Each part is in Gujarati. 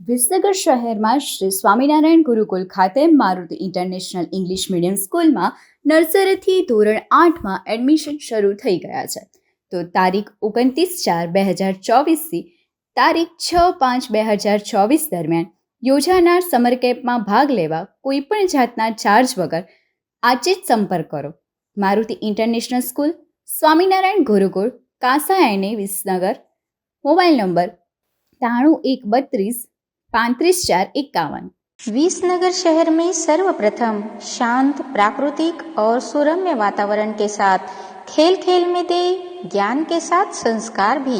વિસનગર શહેરમાં શ્રી સ્વામિનારાયણ ગુરુકુલ ખાતે મારુતિ ઇન્ટરનેશનલ ઇંગ્લિશ મીડિયમ સ્કૂલમાં નર્સરીથી ધોરણ આઠમાં એડમિશન શરૂ થઈ ગયા છે. તો તારીખ ઓગણત્રીસ ચાર બે હજાર ચોવીસથી તારીખ છ પાંચ બે હજાર ચોવીસ દરમિયાન યોજાનાર સમર કેમ્પમાં ભાગ લેવા કોઈપણ જાતના ચાર્જ વગર આજે જ સંપર્ક કરો મારુતિ ઇન્ટરનેશનલ સ્કૂલ સ્વામિનારાયણ ગુરુકુળ કાંસા એણે વિસનગર મોબાઈલ નંબર ત્રાણું એક બત્રીસ पैंतीस चार इक्यावन विसनगर शहर में सर्वप्रथम शांत प्राकृतिक और सुरम्य वातावरण के साथ खेल खेल में दे ज्ञान के साथ संस्कार भी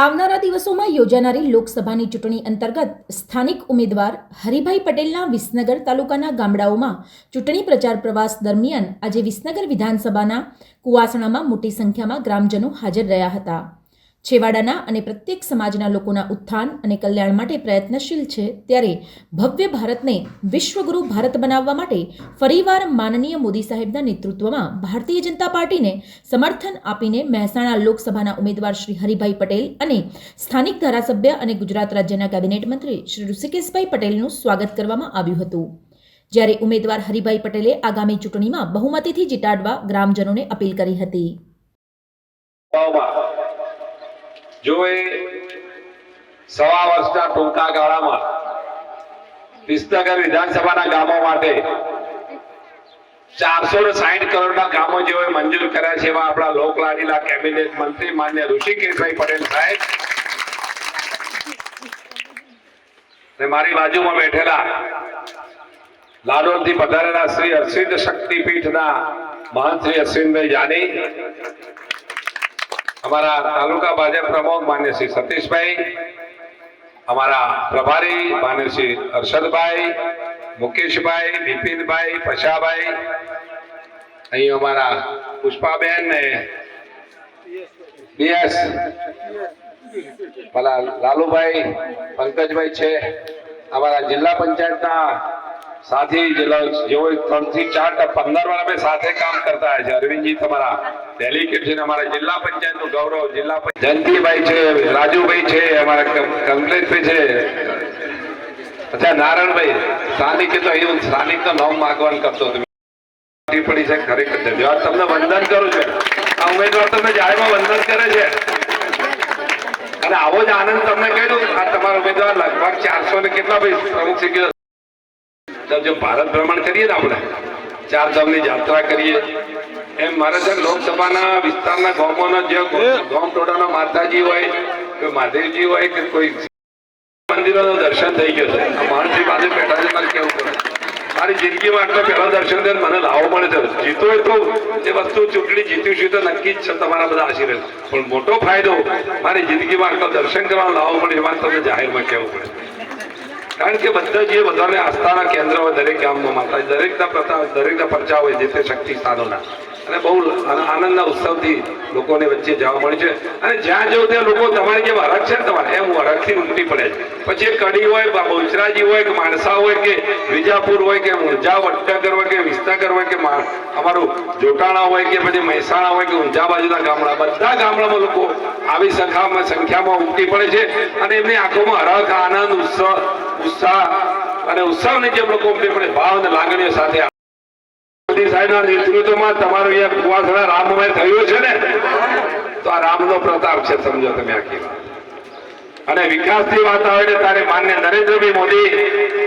આવનારા દિવસોમાં યોજાનારી લોકસભાની ચૂંટણી અંતર્ગત સ્થાનિક ઉમેદવાર હરિભાઈ પટેલના વિસનગર તાલુકાના ગામડાઓમાં ચૂંટણી પ્રચાર પ્રવાસ દરમિયાન આજે વિસનગર વિધાનસભાના કુવાસણામાં મોટી સંખ્યામાં ગ્રામજનો હાજર રહ્યા હતા. છેવાડાના અને પ્રત્યેક સમાજના લોકોના ઉત્થાન અને કલ્યાણ માટે પ્રયત્નશીલ છે, ત્યારે ભવ્ય ભારતને વિશ્વગુરુ ભારત બનાવવા માટે ફરીવાર માનનીય મોદી સાહેબના નેતૃત્વમાં ભારતીય જનતા પાર્ટીને સમર્થન આપીને મહેસાણા લોકસભાના ઉમેદવાર શ્રી હરિભાઈ પટેલ અને સ્થાનિક ધારાસભ્ય અને ગુજરાત રાજ્યના કેબિનેટ મંત્રી શ્રી ઋષિકેશભાઈ પટેલનું સ્વાગત કરવામાં આવ્યું હતું. જ્યારે ઉમેદવાર હરિભાઈ પટેલે આગામી ચૂંટણીમાં બહુમતીથી જીતાડવા ગ્રામજનોને અપીલ કરી હતી. જો એ સવા વર્ષના ટૂંકા ગાળામાં વિસનગર વિધાનસભાના ગામો માટે ચારસો ને સાહીઠ કરોડના કામો જેઓ મંજૂર કર્યા છે એવા આપણા લોકલાડીલા કેબિનેટ મંત્રી માન્ય ઋષિકેશભાઈ પટેલ સાહેબ ને મારી બાજુમાં બેઠેલા લાડોલથી પધારેલા શ્રી હર્ષિદ શક્તિપીઠના મહંત શ્રી અશ્વિનભાઈ જાની અમારા તાલુકા ભાજપ પ્રમુખ માન્ય શ્રી સતીશભાઈ, અમારા પ્રભારી માન્ય શ્રી હર્ષદભાઈ મુકેશભાઈ બિપિનભાઈ પશાભાઈ, અહીં અમારા પુષ્પાબેન ને બીએસ પેલા લાલુભાઈ, પંકજભાઈ છે. અમારા જિલ્લા પંચાયતના સાથી જેઓ ત્રણથી ચાર પંદર વાર સાથે કામ કરતા હોય છે. અરવિંદજી તમારા ડેલિગેટ છે અમારા જિલ્લા પંચાયતનું ગૌરવ, જિલ્લા જયંતિભાઈ છે, રાજુભાઈ છે, અમારા કમ- કમલેશભાઈ છે. અચ્છા, નારાયણભાઈ, સ્થાનિક તો એવું સ્થાનિક તો નામ માગવાનું કરતો હતો. પડી છે, ખરેખર ધન્યવાદ તમને વંદન કરું છું. આ ઉમેદવાર તમને જાહેરમાં વંદન કરે છે. અને આવો જ આનંદ તમને કહી દઉં આ તમારો ઉમેદવાર લગભગ ચારસો ને કેટલા ભાઈ પ્રમુખ શ્રી કીધું? જો ભારત ભ્રમણ કરીએ ને આપણે? ચાર ધામની યાત્રા કરીએ. એમ મારે છે લોકસભાના વિસ્તારના ગામોના જે ગામ ટોડાના માતાજી હોય કે મહાદેવજી હોય કે કોઈ મંદિરોનું દર્શન થઈ ગયું છે. મહંતજી બાજુ બેઠા છે મારે કેવું પડે? મારી જિંદગીમાં માટે પહેલો દર્શન થયો મને લાવો મળે છે. જીતો હોય તો એ વસ્તુ ચૂંટણી જીત્યું છે તો નક્કી જ છે તમારા બધા આશીર્વાદ. પણ મોટો ફાયદો મારી જિંદગીમાં આટલો દર્શન કરવાનો લાવો મળે એ વાત તમને જાહેરમાં કહેવું પડે. કારણ કે બધા જે બધાને આસ્થાના કેન્દ્ર હોય દરેક ગામમાં માતા, દરેકના પ્રથા, દરેકના પરચા હોય જે તે શક્તિ સ્થાનોના. અને બહુ આનંદના ઉત્સવથી લોકોને વચ્ચે જવા મળે છે. અને જ્યાં જવું ત્યાં લોકો તમારી જેમ હરખ છે ને તમારે, એમ હરખથી ઉમટી પડે છે. પછી કડી હોય બહુચરાજી હોય, કે માણસા હોય, કે વિજાપુર હોય, કે ઊંઝા વડનગર હોય, કે વિસનગર હોય, કે અમારું જોટાણા હોય, કે પછી મહેસાણા હોય, કે ઊંઝા બાજુના ગામડા. બધા ગામડામાં લોકો આવી સંખ્યામાં સંખ્યામાં ઉમટી પડે છે. અને એમની આંખોમાં હરખ આનંદ ઉત્સાહ ઉત્સાહ અને ઉત્સાહની જેમ લોકો પણ ભાવ અને લાગણીઓ સાથે મોદી સાહેબના નેતૃત્વમાં તમારું અહીંયા કુવાસણા રામમય થયું છે ને? તો આ રામનો પ્રતાપ છે, સમજો તમે આખી અને વિકાસની વાત આવે ને, ત્યારે માન્ય નરેન્દ્રભાઈ મોદી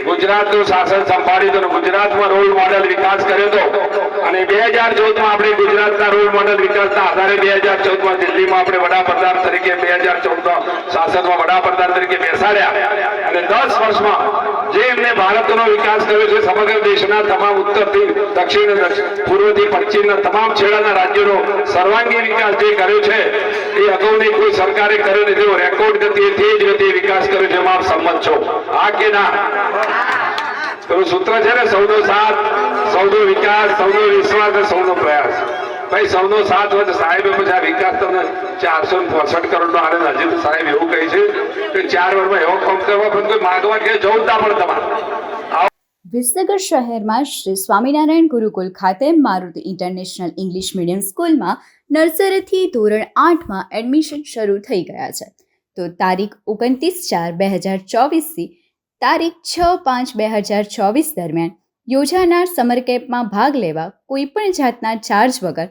ગુજરાતનું શાસન સંભાળ્યું હતું ગુજરાતમાં રોલ મોડેલ વિકાસ કર્યો હતો. અને બે હજાર ચૌદમાં આપણે ગુજરાતના રોલ મોડેલ વિકાસના આધારે બે હજાર ચૌદમાં દિલ્હીમાં આપણે વડાપ્રધાન તરીકે બે હજાર ચૌદ સાંસદમાં વડાપ્રધાન તરીકે બેસાડ્યા. અને દસ વર્ષમાં જે એમને ભારતનો વિકાસ કર્યો છે, સમગ્ર દેશના તમામ ઉત્તરથી દક્ષિણ પૂર્વથી પશ્ચિમના તમામ છેડાના રાજ્યોનો સર્વાંગી વિકાસ જે કર્યો છે, એ અગાઉની કોઈ સરકારે કર્યો નથી. એવો રેકોર્ડ ગતિએ તે જ ગતિએ વિકાસ કર્યો છે, એમાં સંમત છો. આ કે ના? સૂત્ર છે ને? સૌનો સાથ, સૌનો વિકાસ, સૌનો વિશ્વાસ અને સૌનો પ્રયાસ. ભાઈ, સૌનો સાથ હોય સાહેબે પછી આ વિકાસ તમને ચારસો પોસઠ કરોડ નો આનંદ હજી સાહેબ એવું કહે છે કે ચાર વર્ષમાં એવો કામ કરવા પણ કોઈ માગવા કે જવું ના પડે તમારે વિસનગર શહેરમાં શ્રી સ્વામિનારાયણ ગુરુકુલ ખાતે મારુતિ ઇન્ટરનેશનલ ઇંગ્લિશ મીડિયમ સ્કૂલમાં નર્સરીથી ધોરણ આઠમાં એડમિશન શરૂ થઈ ગયા છે. તો તારીખ ઓગણત્રીસ ચાર બે હજાર ચોવીસથી તારીખ છ પાંચ બે હજાર ચોવીસ દરમિયાન યોજાનાર સમર કેમ્પમાં ભાગ લેવા કોઈપણ જાતના ચાર્જ વગર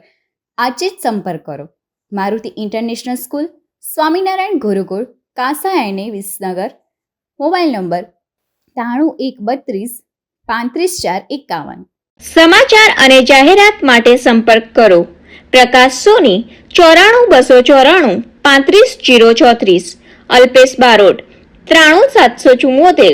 આજે જ સંપર્ક કરો. મારુતિ ઇન્ટરનેશનલ સ્કૂલ, સ્વામિનારાયણ ગુરુકુળ, કાંસા એને વિસનગર મોબાઈલ નંબર ત્રાણું એક બત્રીસ પાંત્રીસ ચાર એકાવન. સમાચાર અને જાહેરાત માટે સંપર્ક કરો. પ્રકાશ સોની, ચોરાણું બસો ચોરાણું પાંત્રીસ જીરો ચોત્રીસ. અલ્પેશ બારોટ, ત્રાણું સાતસો ચુમ્મોતેર